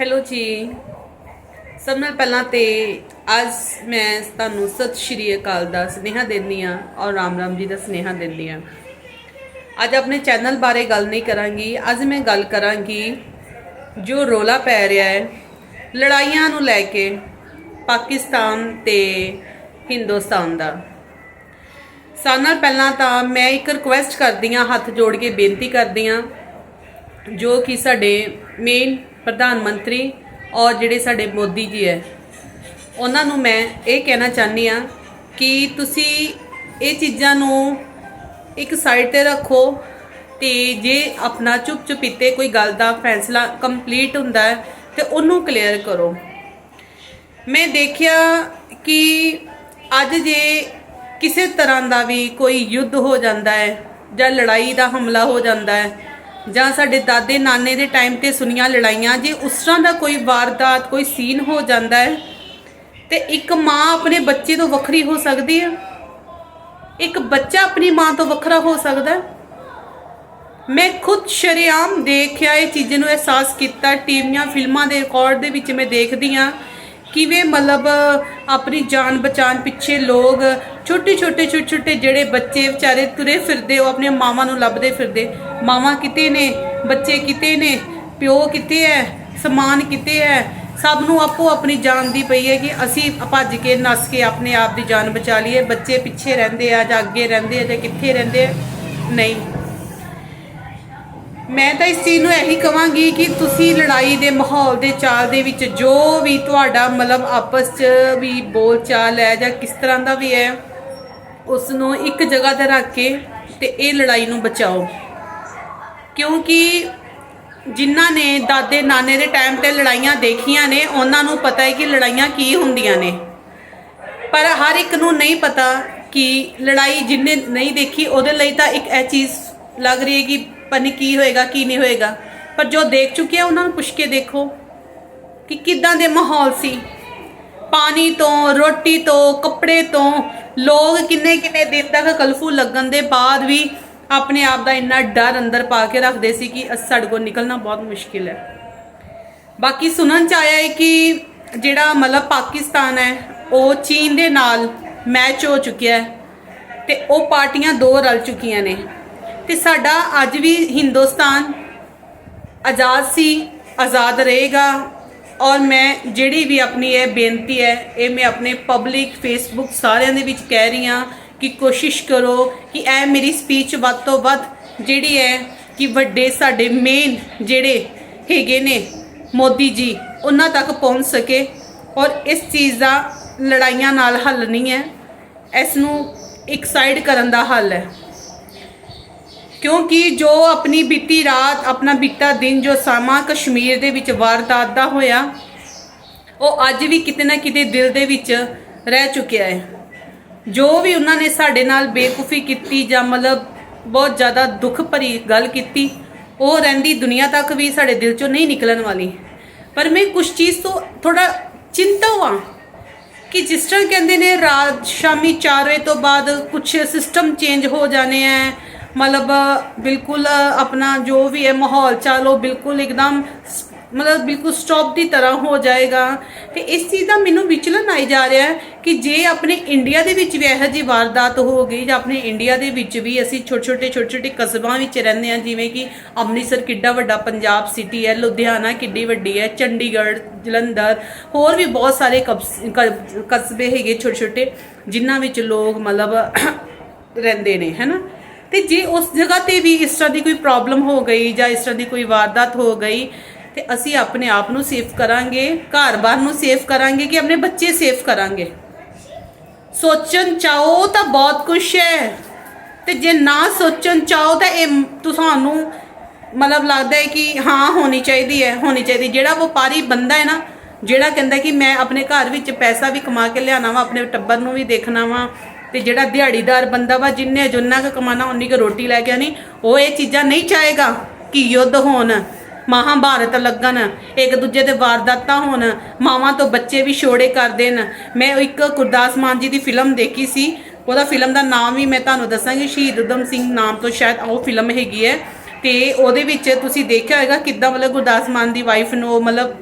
Hello ਜੀ। ਸਭ ਨਾਲ ਪਹਿਲਾਂ ਤੇ ਅੱਜ ਮੈਂ ਤੁਹਾਨੂੰ ਸਤਿ ਸ਼੍ਰੀ ਅਕਾਲ ਦਾ ਸੁਨੇਹਾ ਦਿੰਦੀ ਆ ਔਰ ਰਾਮ ਰਾਮ ਜੀ ਦਾ ਸੁਨੇਹਾ ਦਿੰਦੀ ਆ ਅੱਜ ਆਪਣੇ ਚੈਨਲ ਬਾਰੇ ਗੱਲ ਨਹੀਂ ਕਰਾਂਗੀ। ਅੱਜ ਮੈਂ ਗੱਲ ਕਰਾਂਗੀ ਜੋ ਰੋਲਾ ਪੈ ਰਿਹਾ ਹੈ ਲੜਾਈਆਂ ਨੂੰ ਲੈ ਕੇ ਪਾਕਿਸਤਾਨ ਤੇ ਹਿੰਦੁਸਤਾਨ ਦਾ। ਸਾਰਿਆਂ ਨਾਲ ਪਹਿਲਾਂ ਤਾਂ ਮੈਂ ਇੱਕ ਰਿਕੁਐਸਟ ਕਰਦੀ ਆ ਹੱਥ ਜੋੜ ਕੇ ਬੇਨਤੀ ਕਰਦੀ ਆ ਜੋ ਕਿ ਸਾਡੇ ਮੇਨ ਪ੍ਰਧਾਨ ਮੰਤਰੀ ਔਰ ਜਿਹੜੇ ਸਾਡੇ ਮੋਦੀ ਜੀ ਹੈ, ਉਹਨਾਂ ਨੂੰ ਮੈਂ ਇਹ ਕਹਿਣਾ ਚਾਹਨੀ ਆ ਕਿ ਤੁਸੀਂ ਇਹ ਚੀਜ਼ਾਂ ਨੂੰ ਇੱਕ ਸਾਈਡ ਤੇ ਰੱਖੋ ਤੇ ਜੇ ਆਪਣਾ ਚੁੱਪ ਚੁਪੀਤੇ ਕੋਈ ਗੱਲ ਦਾ ਫੈਸਲਾ ਕੰਪਲੀਟ ਹੁੰਦਾ ਹੈ, ਤੇ ਉਹਨੂੰ ਕਲੀਅਰ ਕਰੋ। ਮੈਂ ਦੇਖਿਆ ਕਿ ਅੱਜ ਜੇ ਕਿਸੇ ਤਰ੍ਹਾਂ ਦਾ ਵੀ ਕੋਈ ਯੁੱਧ ਹੋ ਜਾਂਦਾ ਹੈ ਜਾਂ ਲੜਾਈ ਦਾ ਹਮਲਾ ਹੋ ਜਾਂਦਾ ਹੈ ਜਾਂ ਸਾਡੇ ਦਾਦੇ ਨਾਨੇ ਦੇ ਟਾਈਮ ਤੇ ਸੁਣੀਆਂ ਲੜਾਈਆਂ, ਜੇ ਉਸ ਤਰ੍ਹਾਂ ਦਾ ਕੋਈ ਵਾਰਦਾਤ, ਕੋਈ ਸੀਨ ਹੋ ਜਾਂਦਾ ਹੈ, ਤੇ ਇੱਕ ਮਾਂ ਆਪਣੇ ਬੱਚੇ ਤੋਂ ਵੱਖਰੀ ਹੋ ਸਕਦੀ ਹੈ? ਇੱਕ ਬੱਚਾ ਆਪਣੀ ਮਾਂ ਤੋਂ ਵੱਖਰਾ ਹੋ ਸਕਦਾ ਹੈ? ਮੈਂ ਖੁਦ ਸ਼ਰੇਆਮ ਦੇਖਿਆ, ਇਹ ਚੀਜ਼ਾਂ ਨੂੰ ਅਹਿਸਾਸ ਕੀਤਾ, ਟੀਵੀਆਂ, ਫਿਲਮਾਂ ਦੇ ਰਿਕਾਰਡ ਦੇ ਵਿੱਚ ਮੈਂ ਦੇਖਦੀ ਆ ਕਿਵੇਂ ਮਤਲਬ ਆਪਣੀ ਜਾਨ ਬਚਾਉਣ ਪਿੱਛੇ ਲੋਕ ਛੋਟੇ ਛੋਟੇ ਛੋਟੇ ਛੋਟੇ ਜਿਹੜੇ ਬੱਚੇ ਵਿਚਾਰੇ ਤੁਰੇ ਫਿਰਦੇ, ਉਹ ਆਪਣੀਆਂ ਮਾਵਾਂ ਨੂੰ ਲੱਭਦੇ ਫਿਰਦੇ। ਮਾਵਾਂ ਕਿਤੇ ਨੇ, ਬੱਚੇ ਕਿਤੇ ਨੇ, ਪਿਓ ਕਿਤੇ ਹੈ ਸਮਾਨ ਕਿਤੇ ਹੈ ਸਭ ਨੂੰ ਆਪੋ ਆਪਣੀ ਜਾਨ ਦੀ ਪਈ ਹੈ ਕਿ ਅਸੀਂ ਭੱਜ ਕੇ ਨੱਸ ਕੇ ਆਪਣੇ ਆਪ ਦੀ ਜਾਨ ਬਚਾ ਲਈਏ। ਬੱਚੇ ਪਿੱਛੇ ਰਹਿੰਦੇ ਆ ਜਾਂ ਅੱਗੇ ਰਹਿੰਦੇ ਆ ਜਾਂ ਕਿੱਥੇ ਰਹਿੰਦੇ ਆ, ਨਹੀਂ। ਮੈਂ ਤਾਂ ਇਸ ਚੀਜ਼ ਨੂੰ ਇਹੀ ਕਵਾਂਗੀ ਕਿ ਤੁਸੀਂ ਲੜਾਈ ਦੇ ਮਾਹੌਲ ਦੇ ਚਾਲ ਦੇ ਵਿੱਚ ਜੋ ਵੀ ਤੁਹਾਡਾ ਮਤਲਬ ਆਪਸ 'ਚ ਵੀ ਬੋਲਚਾਲ ਹੈ ਜਾਂ ਕਿਸ ਤਰ੍ਹਾਂ ਦਾ ਵੀ ਹੈ ਉਸ ਨੂੰ ਇੱਕ ਜਗ੍ਹਾ ਤੇ ਰੱਖ ਕੇ ਤੇ ਇਹ ਲੜਾਈ ਨੂੰ ਬਚਾਓ। ਕਿਉਂਕਿ ਜਿਨ੍ਹਾਂ ਨੇ ਦਾਦੇ ਨਾਨੇ ਦੇ ਟਾਈਮ ਤੇ ਲੜਾਈਆਂ ਦੇਖੀਆਂ ਨੇ, ਉਹਨਾਂ ਨੂੰ ਪਤਾ ਹੈ ਕਿ ਲੜਾਈਆਂ ਕੀ ਹੁੰਦੀਆਂ ਨੇ। ਪਰ ਹਰ ਇੱਕ ਨੂੰ ਨਹੀਂ ਪਤਾ ਕਿ ਲੜਾਈ ਜਿੰਨੇ ਨਹੀਂ ਦੇਖੀ, ਉਹਦੇ ਲਈ ਤਾਂ ਇੱਕ ਇਹ ਚੀਜ਼ ਲੱਗ ਰਹੀ ਹੈ ਕਿ ਪਨੀ ਕੀ ਹੋਏਗਾ, ਕੀ ਨਹੀਂ ਹੋਏਗਾ। ਪਰ ਜੋ ਦੇਖ ਚੁੱਕੇ ਆ, ਉਹਨਾਂ ਨੂੰ ਪੁੱਛ ਕੇ ਦੇਖੋ ਕਿ ਕਿੱਦਾਂ ਦੇ ਮਾਹੌਲ ਸੀ। ਪਾਣੀ ਤੋਂ, ਰੋਟੀ ਤੋਂ, ਕੱਪੜੇ ਤੋਂ ਲੋਕ ਕਿੰਨੇ ਕਿੰਨੇ ਦਿਨ ਤੱਕ ਕਲਫੂ ਲੱਗਣ ਦੇ ਬਾਅਦ ਵੀ ਆਪਣੇ ਆਪ ਦਾ ਇੰਨਾ ਡਰ ਅੰਦਰ ਪਾ ਕੇ ਰੱਖਦੇ ਸੀ ਕਿ ਸਾਡੇ ਕੋਲ ਨਿਕਲਣਾ ਬਹੁਤ ਮੁਸ਼ਕਿਲ ਹੈ। ਬਾਕੀ ਸੁਣਨ ਚ ਆਇਆ ਹੈ ਕਿ ਜਿਹੜਾ ਮਤਲਬ ਪਾਕਿਸਤਾਨ ਹੈ, ਉਹ ਚੀਨ ਦੇ ਨਾਲ ਮੈਚ ਹੋ ਚੁੱਕਿਆ ਹੈ ਤੇ ਉਹ ਪਾਰਟੀਆਂ ਦੋ ਰਲ ਚੁੱਕੀਆਂ ਨੇ। ਤੇ ਸਾਡਾ ਅੱਜ ਵੀ ਹਿੰਦੁਸਤਾਨ ਆਜ਼ਾਦ ਸੀ, ਆਜ਼ਾਦ ਰਹੇਗਾ ਔਰ ਮੈਂ ਜਿਹੜੀ ਵੀ ਆਪਣੀ ਇਹ ਬੇਨਤੀ ਹੈ, ਇਹ ਮੈਂ ਆਪਣੇ ਪਬਲਿਕ ਫੇਸਬੁੱਕ ਸਾਰਿਆਂ ਦੇ ਵਿੱਚ ਕਹਿ ਰਹੀ ਹਾਂ ਕਿ ਕੋਸ਼ਿਸ਼ ਕਰੋ ਕਿ ਇਹ ਮੇਰੀ ਸਪੀਚ ਵੱਧ ਤੋਂ ਵੱਧ ਜਿਹੜੀ ਹੈ ਕਿ ਵੱਡੇ ਸਾਡੇ ਮੇਨ ਜਿਹੜੇ ਹੈਗੇ ਨੇ ਮੋਦੀ ਜੀ, ਉਹਨਾਂ ਤੱਕ ਪਹੁੰਚ ਸਕੇ ਔਰ ਇਸ ਚੀਜ਼ ਦਾ ਲੜਾਈਆਂ ਨਾਲ ਹੱਲ ਨਹੀਂ ਹੈ। ਇਸ ਨੂੰ ਇੱਕ ਸਾਈਡ ਕਰਨ ਦਾ ਹੱਲ ਹੈ। ਕਿਉਂਕਿ ਜੋ ਆਪਣੀ ਬੀਤੀ ਰਾਤ, ਆਪਣਾ ਬੀਤਾ ਦਿਨ ਜੋ ਸਮਾਂ ਕਸ਼ਮੀਰ ਦੇ ਵਿੱਚ ਵਾਰਦਾਤ ਦਾ ਹੋਇਆ, ਉਹ ਅੱਜ ਵੀ ਕਿਤੇ ਨਾ ਕਿਤੇ ਦਿਲ ਦੇ ਵਿੱਚ ਰਹਿ ਚੁੱਕਿਆ ਹੈ। ਜੋ ਵੀ ਉਹਨਾਂ ਨੇ ਸਾਡੇ ਨਾਲ ਬੇਕੂਫੀ ਕੀਤੀ ਜਾਂ ਮਤਲਬ ਬਹੁਤ ਜ਼ਿਆਦਾ ਦੁੱਖ ਭਰੀ ਗੱਲ ਕੀਤੀ, ਉਹ ਰਹਿੰਦੀ ਦੁਨੀਆ ਤੱਕ ਵੀ ਸਾਡੇ ਦਿਲ ਚੋਂ ਨਹੀਂ ਨਿਕਲਣ ਵਾਲੀ। ਪਰ ਮੈਂ ਕੁਝ ਚੀਜ਼ ਤੋਂ ਥੋੜਾ ਚਿੰਤਾ ਹਾਂ ਕਿ ਜਿਸ ਤਰ੍ਹਾਂ ਕਹਿੰਦੇ ਨੇ ਰਾਤ ਸ਼ਾਮੀ 4 ਵਜੇ ਤੋਂ ਬਾਅਦ ਕੁਝ ਸਿਸਟਮ ਚੇਂਜ ਹੋ ਜਾਣੇ ਆ ਮਤਲਬ, ਬਿਲਕੁਲ ਆਪਣਾ ਜੋ ਵੀ ਹੈ ਮਾਹੌਲ ਚਾਲੋ ਬਿਲਕੁਲ ਇੱਕਦਮ ਸ- ਮਤਲਬ ਬਿਲਕੁਲ ਸਟਾਪ ਦੀ ਤਰ੍ਹਾਂ ਹੋ ਜਾਏਗਾ। ਤੇ ਇਸ ਚੀਜ਼ ਦਾ ਮੈਨੂੰ ਵਿਚਲਨ ਆਈ ਜਾ ਰਿਹਾ ਹੈ ਕਿ ਜੇ ਆਪਣੇ ਇੰਡੀਆ ਦੇ ਵਿੱਚ ਵੀ ਇਹੋ ਜਿਹੀ ਵਾਰਦਾਤ ਹੋ ਗਈ ਜਾਂ ਆਪਣੇ ਇੰਡੀਆ ਦੇ ਵਿੱਚ ਵੀ ਅਸੀਂ ਛੋਟੇ ਛੋਟੇ ਛੋਟੇ ਛੋਟੇ ਕਸਬਾਂ ਵਿੱਚ ਰਹਿੰਦੇ ਹਾਂ, ਜਿਵੇਂ ਕਿ ਅੰਮ੍ਰਿਤਸਰ ਕਿੱਡਾ ਵੱਡਾ ਪੰਜਾਬ ਸਿਟੀ ਹੈ, ਲੁਧਿਆਣਾ ਕਿੱਡੀ ਵੱਡੀ ਹੈ, ਚੰਡੀਗੜ੍ਹ, ਜਲੰਧਰ, ਹੋਰ ਵੀ ਬਹੁਤ ਸਾਰੇ ਕਬਸ- ਕ- ਕਸਬੇ ਹੈਗੇ ਛੋਟੇ ਛੋਟੇ ਜਿਨ੍ਹਾਂ ਵਿੱਚ ਲੋਕ ਮਤਲਬ ਰਹਿੰਦੇ ਨੇ ਹੈਨਾ ਤੇ ਜੇ ਉਸ ਜਗ੍ਹਾ ਤੇ ਵੀ ਇਸ ਤਰ੍ਹਾਂ ਦੀ ਕੋਈ ਪ੍ਰੋਬਲਮ ਹੋ ਗਈ ਜਾਂ ਇਸ ਤਰ੍ਹਾਂ ਦੀ ਕੋਈ ਵਾਰਦਾਤ ਹੋ ਗਈ, ਤੇ ਅਸੀਂ ਆਪਣੇ ਆਪ ਨੂੰ ਸੇਫ ਕਰਾਂਗੇ, ਘਰ-ਬਾਰ ਨੂੰ ਸੇਫ ਕਰਾਂਗੇ ਕਿ ਆਪਣੇ ਬੱਚੇ ਸੇਫ ਕਰਾਂਗੇ। ਸੋਚਣ ਚਾਹੋ ਤਾਂ ਬਹੁਤ ਕੁਝ ਹੈ। ਤੇ ਜੇ ਨਾ ਸੋਚਣ ਚਾਹੋ ਤਾਂ ਇਹ ਤੁਹਾਨੂੰ ਮਤਲਬ ਲੱਗਦਾ ਹੈ ਕਿ ਹਾਂ, ਹੋਣੀ ਚਾਹੀਦੀ ਹੈ, ਹੋਣੀ ਚਾਹੀਦੀ। ਜਿਹੜਾ ਵਪਾਰੀ ਬੰਦਾ ਹੈ ਨਾ, ਜਿਹੜਾ ਕਹਿੰਦਾ ਕਿ ਮੈਂ ਆਪਣੇ ਘਰ ਵਿੱਚ ਪੈਸਾ ਵੀ ਕਮਾ ਕੇ ਲਿਆਣਾ ਵਾ, ਆਪਣੇ ਟੱਬਰ ਨੂੰ ਵੀ ਦੇਖਣਾ ਵਾ ਤੇ ਜਿਹੜਾ ਦਿਹਾੜੀਦਾਰ ਬੰਦਾ ਵਾ, ਜਿੰਨੇ ਜਿੰਨਾ ਕੁ ਕਮਾਣਾ ਉਨੀ ਕੁ ਰੋਟੀ ਲੈ ਕੇ ਆਣੀ ਉਹ ਇਹ ਚੀਜ਼ਾਂ ਨਹੀਂ ਚਾਹੇਗਾ ਕਿ ਯੁੱਧ ਹੋਣ, ਮਹਾਭਾਰਤ ਲੱਗਣ, ਇੱਕ ਦੂਜੇ ਦੇ ਵਾਰਦਾਤਾਂ ਹੋਣ, ਮਾਵਾਂ ਤੋਂ ਬੱਚੇ ਵੀ ਛੋੜੇ ਕਰ ਦੇਣ। ਮੈਂ ਇੱਕ ਗੁਰਦਾਸ ਮਾਨ ਜੀ ਦੀ ਫਿਲਮ ਦੇਖੀ ਸੀ, ਉਹਦਾ ਫਿਲਮ ਦਾ ਨਾਮ ਵੀ ਮੈਂ ਤੁਹਾਨੂੰ ਦੱਸਾਂਗੀ, ਸ਼ਹੀਦ ਉਦਮ ਸਿੰਘ ਨਾਮ ਤੋਂ ਸ਼ਾਇਦ ਉਹ ਫਿਲਮ ਹੈਗੀ ਹੈ। ਤੇ ਉਹਦੇ ਵਿੱਚ ਤੁਸੀਂ ਦੇਖਿਆ ਹੋਵੇਗਾ ਕਿੱਦਾਂ ਮਤਲਬ ਗੁਰਦਾਸ ਮਾਨ ਦੀ ਵਾਈਫ ਨੂੰ ਉਹ ਮਤਲਬ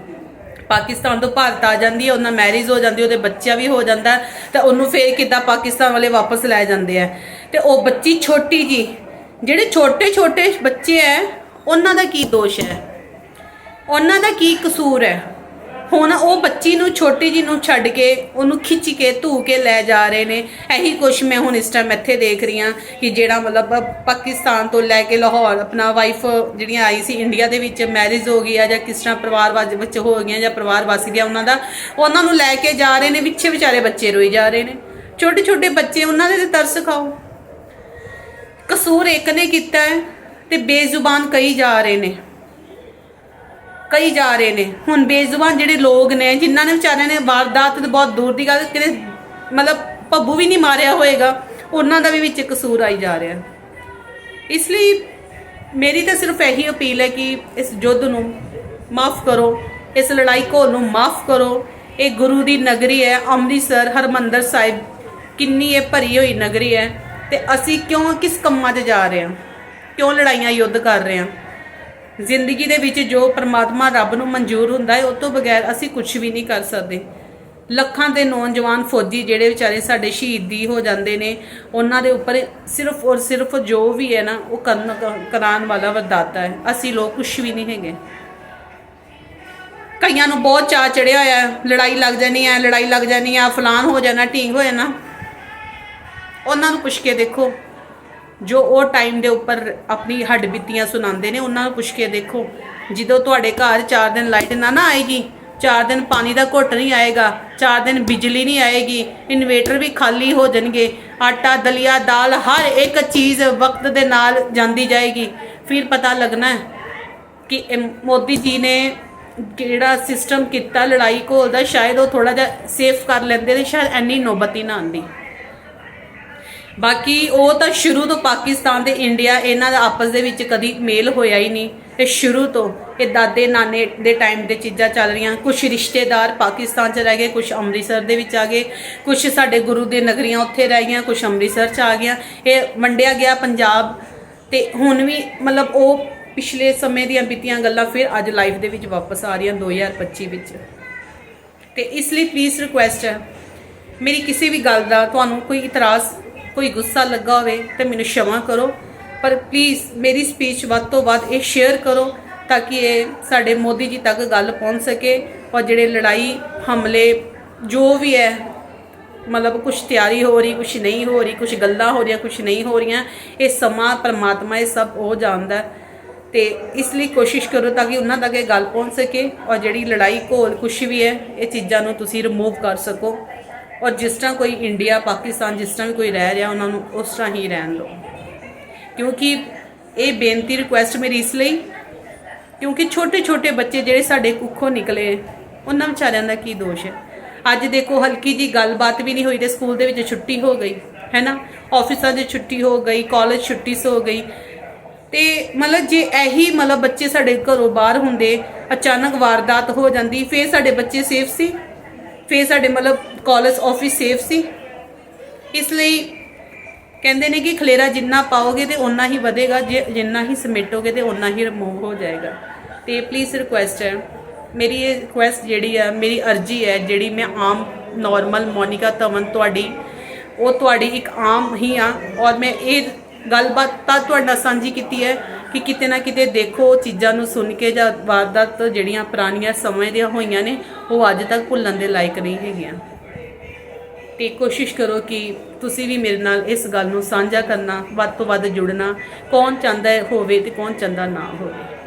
ਪਾਕਿਸਤਾਨ ਤੋਂ ਭਾਰਤ ਆ ਜਾਂਦੀ ਹੈ, ਉਹਨਾਂ ਮੈਰਿਜ ਹੋ ਜਾਂਦੀ ਉਹਦੇ ਬੱਚਾ ਵੀ ਹੋ ਜਾਂਦਾ ਤੇ ਉਹਨੂੰ ਫੇਰ ਕਿੱਦਾਂ ਪਾਕਿਸਤਾਨ ਵਾਲੇ ਵਾਪਸ ਲੈ ਜਾਂਦੇ ਆ ਤੇ ਉਹ ਬੱਚੀ ਛੋਟੀ ਜੀ, ਜਿਹੜੇ ਛੋਟੇ ਛੋਟੇ ਬੱਚੇ ਐ ਉਹਨਾਂ ਦਾ ਕੀ ਦੋਸ਼ ਹੈ? ਉਹਨਾਂ ਦਾ ਕੀ ਕਸੂਰ ਹੈ? ਹੁਣ ਉਹ ਬੱਚੀ ਨੂੰ, ਛੋਟੀ ਜੀ ਨੂੰ ਛੱਡ ਕੇ, ਉਹਨੂੰ ਖਿੱਚ ਕੇ, ਧੂ ਕੇ ਲੈ ਜਾ ਰਹੇ ਨੇ। ਇਹੀ ਕੁਛ ਮੈਂ ਹੁਣ ਇਸ ਟਾਈਮ ਇੱਥੇ ਦੇਖ ਰਹੀ ਹਾਂ ਕਿ ਜਿਹੜਾ ਮਤਲਬ ਪਾਕਿਸਤਾਨ ਤੋਂ ਲੈ ਕੇ ਲਾਹੌਰ, ਆਪਣਾ ਵਾਈਫ ਜਿਹੜੀਆਂ ਆਈ ਸੀ ਇੰਡੀਆ ਦੇ ਵਿੱਚ ਮੈਰਿਜ ਹੋ ਗਈ ਆ ਜਾਂ ਕਿਸ ਤਰ੍ਹਾਂ ਪਰਿਵਾਰ ਵਾਜ ਵਿੱਚ ਹੋ ਗਈਆਂ ਜਾਂ ਪਰਿਵਾਰ ਵਾਸੀ ਦੀਆਂ ਉਹਨਾਂ ਦਾ, ਉਹਨਾਂ ਨੂੰ ਲੈ ਕੇ ਜਾ ਰਹੇ ਨੇ, ਪਿੱਛੇ ਵਿਚਾਰੇ ਬੱਚੇ ਰੋਈ ਜਾ ਰਹੇ ਨੇ। ਛੋਟੇ ਛੋਟੇ ਬੱਚੇ, ਉਹਨਾਂ ਦੇ ਤੇ ਤਰਸ ਖਾਓ। ਕਸੂਰ ਇੱਕ ਨੇ ਕੀਤਾ ਹੈ ਤੇ ਬੇਜ਼ੁਬਾਨ ਕਈ ਜਾ ਰਹੇ ਨੇ। ਕਈ ਜਾ ਰਹੇ ਨੇ। ਹੁਣ ਬੇਜ਼ੁਬਾਨ ਜਿਹੜੇ ਲੋਕ ਨੇ, ਜਿਨ੍ਹਾਂ ਨੇ ਵਿਚਾਰਿਆਂ ਨੇ ਵਾਰਦਾਤ ਤੇ ਬਹੁਤ ਦੂਰ ਦੀ ਗੱਲ ਕਿਤੇ ਮਤਲਬ ਪੱਬੂ ਵੀ ਨਹੀਂ ਮਾਰਿਆ ਹੋਏਗਾ, ਉਹਨਾਂ ਦਾ ਵੀ ਵਿੱਚ ਕਸੂਰ ਆਈ ਜਾ ਰਿਹਾ। ਇਸ ਲਈ ਮੇਰੀ ਤਾਂ ਸਿਰਫ ਇਹੀ ਅਪੀਲ ਹੈ ਕਿ ਇਸ ਯੁੱਧ ਨੂੰ ਮਾਫ ਕਰੋ, ਇਸ ਲੜਾਈ ਘੋਲ ਨੂੰ ਮਾਫ ਕਰੋ। ਇਹ ਗੁਰੂ ਦੀ ਨਗਰੀ ਹੈ, ਅੰਮ੍ਰਿਤਸਰ ਹਰਮੰਦਰ ਸਾਹਿਬ। ਕਿੰਨੀ ਇਹ ਭਰੀ ਹੋਈ ਨਗਰੀ ਹੈ ਤੇ ਅਸੀਂ ਕਿਉਂ ਕਿਸ ਕੰਮਾਂ 'ਚ ਜਾ ਰਹੇ ਹਾਂ? ਕਿਉਂ ਲੜਾਈਆਂ ਯੁੱਧ ਕਰ ਰਹੇ ਹਾਂ? ਜ਼ਿੰਦਗੀ ਦੇ ਵਿੱਚ ਜੋ ਪ੍ਰਮਾਤਮਾ ਰੱਬ ਨੂੰ ਮਨਜ਼ੂਰ ਹੁੰਦਾ ਹੈ, ਉਹ ਤੋਂ ਬਗੈਰ ਅਸੀਂ ਕੁਝ ਵੀ ਨਹੀਂ ਕਰ ਸਕਦੇ। ਲੱਖਾਂ ਦੇ ਨੌਜਵਾਨ ਫੌਜੀ ਜਿਹੜੇ ਵਿਚਾਰੇ ਸਾਡੇ ਸ਼ਹੀਦੀ ਹੋ ਜਾਂਦੇ ਨੇ, ਉਹਨਾਂ ਦੇ ਉੱਪਰ ਸਿਰਫ ਔਰ ਸਿਰਫ ਜੋ ਵੀ ਹੈ ਨਾ, ਉਹ ਕਰਨ ਕਰਾਉਣ ਵਾਲਾ ਵਰਦਾਤਾ ਹੈ। ਅਸੀਂ ਲੋਕ ਕੁਝ ਵੀ ਨਹੀਂ ਹੈਗੇ। ਕਈਆਂ ਨੂੰ ਬਹੁਤ ਚਾਅ ਚੜਿਆ ਹੋਇਆ, ਲੜਾਈ ਲੱਗ ਜਾਣੀ ਹੈ, ਲੜਾਈ ਲੱਗ ਜਾਣੀ ਹੈ ਫਲਾਨ ਹੋ ਜਾਣਾ, ਢੀਂਗ ਹੋ ਜਾਣਾ। ਉਹਨਾਂ ਨੂੰ ਪੁੱਛ ਕੇ ਦੇਖੋ। ਜੋ ਉਹ ਟਾਈਮ ਦੇ ਉੱਪਰ ਆਪਣੀ ਹੱਡ ਬੀਤੀਆਂ ਸੁਣਾਉਂਦੇ ਨੇ, ਉਹਨਾਂ ਨੂੰ ਪੁੱਛ ਕੇ ਦੇਖੋ। ਜਦੋਂ ਤੁਹਾਡੇ ਘਰ 4 ਦਿਨ ਲਾਈਟ ਨਾ ਨਾ ਆਏਗੀ 4 ਦਿਨ ਪਾਣੀ ਦਾ ਘੁੱਟ ਨਹੀਂ ਆਏਗਾ 4 ਦਿਨ ਬਿਜਲੀ ਨਹੀਂ ਆਏਗੀ ਇਨਵੇਟਰ ਵੀ ਖਾਲੀ ਹੋ ਜਾਣਗੇ, ਆਟਾ, ਦਲੀਆ, ਦਾਲ, ਹਰ ਇੱਕ ਚੀਜ਼ ਵਕਤ ਦੇ ਨਾਲ ਜਾਂਦੀ ਜਾਏਗੀ। ਫਿਰ ਪਤਾ ਲੱਗਣਾ ਕਿ ਮੋਦੀ ਜੀ ਨੇ ਜਿਹੜਾ ਸਿਸਟਮ ਕੀਤਾ, ਲੜਾਈ ਘੋਲ ਦਾ, ਸ਼ਾਇਦ ਉਹ ਥੋੜਾ ਜਿਹਾ ਸੇਫ ਕਰ ਲੈਂਦੇ ਤੇ ਸ਼ਾਇਦ ਐਨੀ ਨੌਬਤ ਹੀ ਨਾ ਆਉਂਦੀ। ਬਾਕੀ ਉਹ ਤਾਂ ਸ਼ੁਰੂ ਤੋਂ ਪਾਕਿਸਤਾਨ ਤੇ ਇੰਡੀਆ, ਇਹਨਾਂ ਦਾ ਆਪਸ ਦੇ ਵਿੱਚ ਕਦੀ ਮੇਲ ਹੋਇਆ ਹੀ ਨਹੀਂ। ਇਹ ਸ਼ੁਰੂ ਤੋਂ ਇਹ ਦਾਦੇ ਨਾਨੇ ਦੇ ਟਾਈਮ ਦੇ ਚੀਜ਼ਾਂ ਚੱਲ ਰਹੀਆਂ। ਕੁਝ ਰਿਸ਼ਤੇਦਾਰ ਪਾਕਿਸਤਾਨ 'ਚ ਰਹਿ ਗਏ ਕੁਝ ਅੰਮ੍ਰਿਤਸਰ ਦੇ ਵਿੱਚ ਆ ਗਏ। ਕੁਝ ਸਾਡੇ ਗੁਰੂ ਦੇ ਨਗਰੀਆਂ ਉੱਥੇ ਰਹਿ ਗਈਆਂ ਕੁਝ ਅੰਮ੍ਰਿਤਸਰ 'ਚ ਆ ਗਈਆਂ। ਇਹ ਵੰਡਿਆ ਗਿਆ ਪੰਜਾਬ ਤੇ ਹੁਣ ਵੀ ਮਤਲਬ ਉਹ ਪਿਛਲੇ ਸਮੇਂ ਦੀਆਂ ਬੀਤੀਆਂ ਗੱਲਾਂ ਫਿਰ ਅੱਜ ਲਾਈਫ ਦੇ ਵਿੱਚ ਵਾਪਸ ਆ ਰਹੀਆਂ 2025 ਵਿੱਚ। ਤੇ ਇਸ ਲਈ ਪਲੀਜ਼ ਰਿਕੁਐਸਟ ਹੈ, ਮੇਰੀ ਕਿਸੇ ਵੀ ਗੱਲ ਦਾ ਤੁਹਾਨੂੰ ਕੋਈ ਇਤਰਾਜ਼ ਕੋਈ ਗੁੱਸਾ ਲੱਗਾ ਹੋਵੇ ਤੇ ਮੈਨੂੰ ਸ਼ਮਾ ਕਰੋ। ਪਰ ਪਲੀਜ਼ ਮੇਰੀ ਸਪੀਚ ਵੱਧ ਤੋਂ ਵੱਧ ਇਹ ਸ਼ੇਅਰ ਕਰੋ ਤਾਂ ਕਿ ਇਹ ਸਾਡੇ ਮੋਦੀ ਜੀ ਤੱਕ ਗੱਲ ਪਹੁੰਚ ਸਕੇ ਔਰ ਜਿਹੜੇ ਲੜਾਈ, ਹਮਲੇ, ਜੋ ਵੀ ਹੈ, ਮਤਲਬ ਕੁਝ ਤਿਆਰੀ ਹੋ ਰਹੀ ਕੁਝ ਨਹੀਂ ਹੋ ਰਹੀ ਕੁਝ ਗੱਲਾਂ ਹੋ ਰਹੀਆਂ ਕੁਝ ਨਹੀਂ ਹੋ ਰਹੀਆਂ, ਇਹ ਸਮਾਂ, ਪਰਮਾਤਮਾ ਇਹ ਸਭ ਉਹ ਜਾਣਦਾ। ਤੇ ਇਸ ਲਈ ਕੋਸ਼ਿਸ਼ ਕਰੋ ਤਾਂ ਕਿ ਉਹਨਾਂ ਤੱਕ ਇਹ ਗੱਲ ਪਹੁੰਚ ਸਕੇ ਔਰ ਜਿਹੜੀ ਲੜਾਈ ਘੋਲ ਕੁਝ ਵੀ ਹੈ, ਇਹ ਚੀਜ਼ਾਂ ਨੂੰ ਤੁਸੀਂ ਰਿਮੂਵ ਕਰ ਸਕੋ। ਔਰ ਜਿਸ ਤਰ੍ਹਾਂ ਕੋਈ ਇੰਡੀਆ ਪਾਕਿਸਤਾਨ ਜਿਸ ਤਰ੍ਹਾਂ ਵੀ ਕੋਈ ਰਹਿ ਰਿਹਾ ਉਹਨਾਂ ਨੂੰ ਉਸ ਤਰ੍ਹਾਂ ਹੀ ਰਹਿਣ ਦਿਓ। ਕਿਉਂਕਿ ਇਹ ਬੇਨਤੀ ਰਿਕੁਐਸਟ ਮੇਰੀ ਇਸ ਲਈ, ਕਿਉਂਕਿ ਛੋਟੇ ਛੋਟੇ ਬੱਚੇ ਜਿਹੜੇ ਸਾਡੇ ਕੁੱਖੋਂ ਨਿਕਲੇ, ਉਹਨਾਂ ਵਿਚਾਰਿਆਂ ਦਾ ਕੀ ਦੋਸ਼ ਹੈ? ਅੱਜ ਦੇਖੋ ਹਲਕੀ ਜੀ ਗੱਲਬਾਤ ਵੀ ਨਹੀਂ ਹੋਈ ਤੇ ਸਕੂਲ ਦੇ ਵਿੱਚ ਛੁੱਟੀ ਹੋ ਗਈ, ਹੈ ਨਾ? ਆਫਿਸਾਂ 'ਚ ਛੁੱਟੀ ਹੋ ਗਈ ਕਾਲਜ ਛੁੱਟੀ ਹੋ ਗਈ। ਤੇ ਮਤਲਬ ਜੇ ਇਹੀ ਮਤਲਬ ਬੱਚੇ ਸਾਡੇ ਘਰੋਂ ਬਾਹਰ ਹੁੰਦੇ, ਅਚਾਨਕ ਵਾਰਦਾਤ ਹੋ ਜਾਂਦੀ, ਫੇਰ ਸਾਡੇ ਬੱਚੇ ਸੇਫ ਸੀ? ਫੇਰ ਸਾਡੇ ਮਤਲਬ ਕਾਲਜ ਆਫਿਸ ਸੇਫ ਸੀ। ਇਸ ਲਈ ਕਹਿੰਦੇ ਨੇ ਕਿ ਖਲੇਰਾ ਜਿੰਨਾ ਪਾਓਗੇ ਤੇ ਉਨਾ ਹੀ ਵਧੇਗਾ, ਜੇ ਜਿੰਨਾ ਹੀ ਸਮੇਟੋਗੇ ਤੇ ਉਨਾ ਹੀ ਰਿਮੂਵ ਹੋ ਜਾਏਗਾ। ਤੇ ਪਲੀਜ਼ ਰਿਕੁਐਸਟ ਹੈ, ਮੇਰੀ ਇਹ ਰਿਕੁਐਸਟ ਜਿਹੜੀ ਆ, ਮੇਰੀ ਅਰਜੀ ਹੈ, ਜਿਹੜੀ ਮੈਂ ਆਮ ਨਾਰਮਲ ਮੋਨਿਕਾ ਤਮਨ ਤੁਹਾਡੀ, ਉਹ ਤੁਹਾਡੀ ਇੱਕ ਆਮ ਹੀ ਆ, ਔਰ ਮੈਂ ਇਹ ਗੱਲਬਾਤ ਤਾਂ ਤੁਹਾਡੇ ਨਾਲ ਸਾਂਝੀ ਕੀਤੀ ਹੈ ਕਿ ਕਿਤੇ ਨਾ ਕਿਤੇ ਦੇਖੋ, ਚੀਜ਼ਾਂ ਨੂੰ ਸੁਣ ਕੇ ਜਾਂ ਵਾਰਦਾਤ ਜਿਹੜੀਆਂ ਪੁਰਾਣੀਆਂ ਸਮੇਂ ਦੀਆਂ ਹੋਈਆਂ ਨੇ, ਉਹ ਅੱਜ ਤੱਕ ਭੁੱਲਣ ਦੇ ਲਾਇਕ ਨਹੀਂ ਹੈਗੀਆਂ। ਤੇ ਕੋਸ਼ਿਸ਼ ਕਰੋ ਕਿ ਤੁਸੀਂ ਵੀ ਮੇਰੇ ਨਾਲ ਇਸ ਗੱਲ ਨੂੰ ਸਾਂਝਾ ਕਰਨਾ, ਵੱਧ ਤੋਂ ਵੱਧ ਜੁੜਨਾ, ਕੌਣ ਚਾਹੁੰਦਾ ਹੋਵੇ ਤੇ ਕੌਣ ਚਾਹੁੰਦਾ ਨਾ ਹੋਵੇ।